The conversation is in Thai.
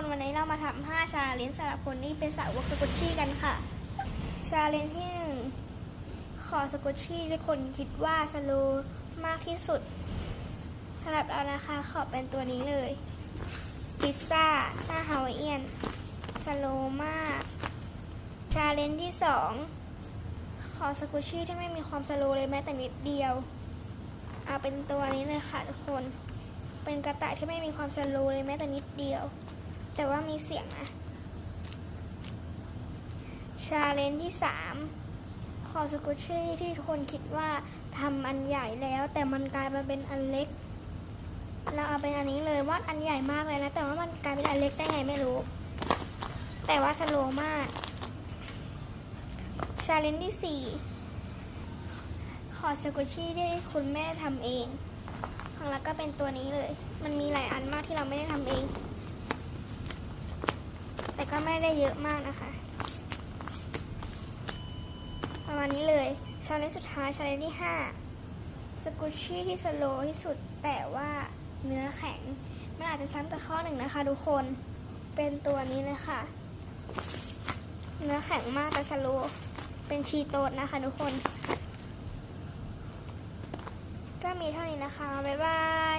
คนวันนี้เรามาทำ5ชาเลนจ์สำหรับคนที่เป็นสาวกสกุชชี่กันค่ะ ชาเลนจ์ที่หนึ่งขอสกุชชี่ที่คนคิดว่าสโลว์มากที่สุดสำหรับเรานะคะขอเป็นตัวนี้เลย พิซซ่าหน้าฮาวายเอียนสโลว์มาก ชาเลนจ์ที่สองขอสกุชชี่ที่ไม่มีความสโลว์เลยแม้แต่นิดเดียว เอาเป็นตัวนี้เลยค่ะทุกคนเป็นกระต่ายที่ไม่มีความสโลว์เลยแม้แต่นิดเดียว แต่ว่ามีเสียงนะชาเลนจ์ที่สามขอสกุชชี่ที่ทุกคนคิดว่าทำอันใหญ่แล้ว แต่มันกลายมาเป็นอันเล็ก เราเอาเป็นอันนี้เลยว่าอันใหญ่มากเลยนะ แต่ว่ามันกลายเป็นอันเล็กได้ไงไม่รู้ แต่ว่าสโลว์มากชาเลนจ์ที่สี่ขอสกุชชี่ที่คุณแม่ทำเอง ของเราก็เป็นตัวนี้เลย มันมีหลายอันมากที่เราไม่ได้ทำเอง ก็ไม่ได้เยอะมากนะคะ ประมาณนี้เลยชาเลนจ์สุดท้ายชาเลนจ์ที่ 5 สกุชชี่ที่สโลว์ที่สุดแต่ว่าเนื้อแข็ง มันอาจจะซ้ำกับข้อหนึ่งนะคะทุกคนเป็นตัวนี้เลยค่ะ เนื้อแข็งมากแต่สโลว์เป็นชีโตดนะคะทุกคน ก็มีเท่านี้นะคะ บ๊ายบาย